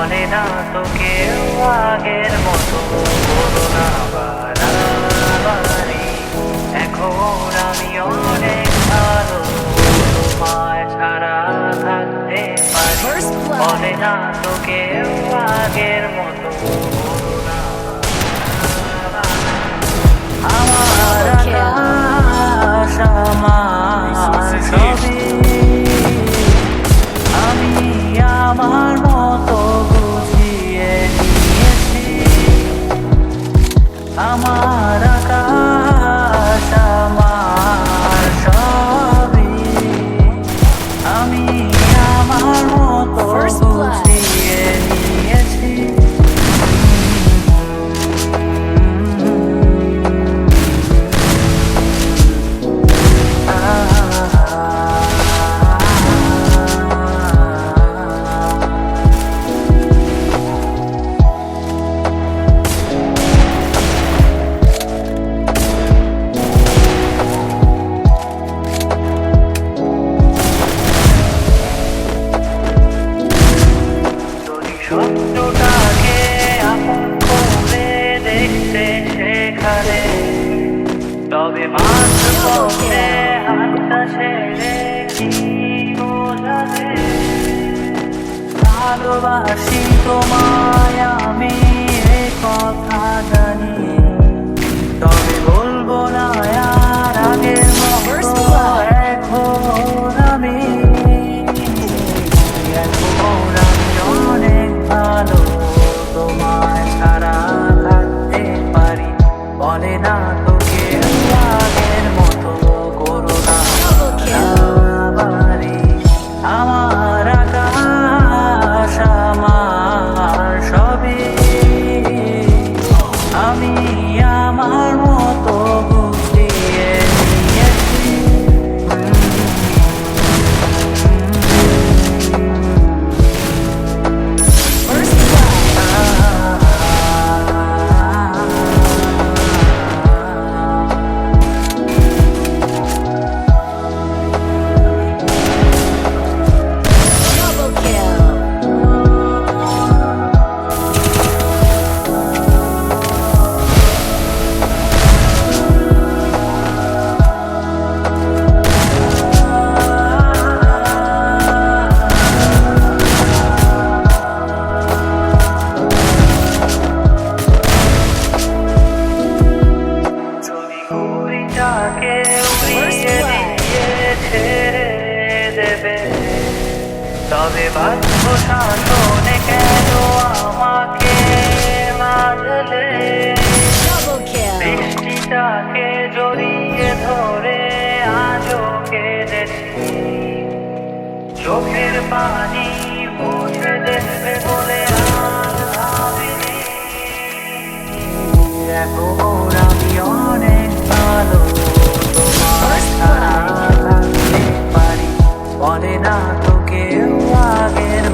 বলে না তো কেউ আগের মতো করোনা বাড়ি এখন আমার আকাশ আমার সবই। আমি আমার তবে মাঝে হাতটা ছেড়ে কি বোঝাবে। ভালোবাসি তোমায় আমি কথা তবে বাধ্য শাসনে কেন আমাকে মারলে বৃষ্টিটাকে জড়িয়ে ধরে আজও কেঁদেছি। চোখের পানি মুছে দেখবে বলে আর ভাবিনি। তোকে আগের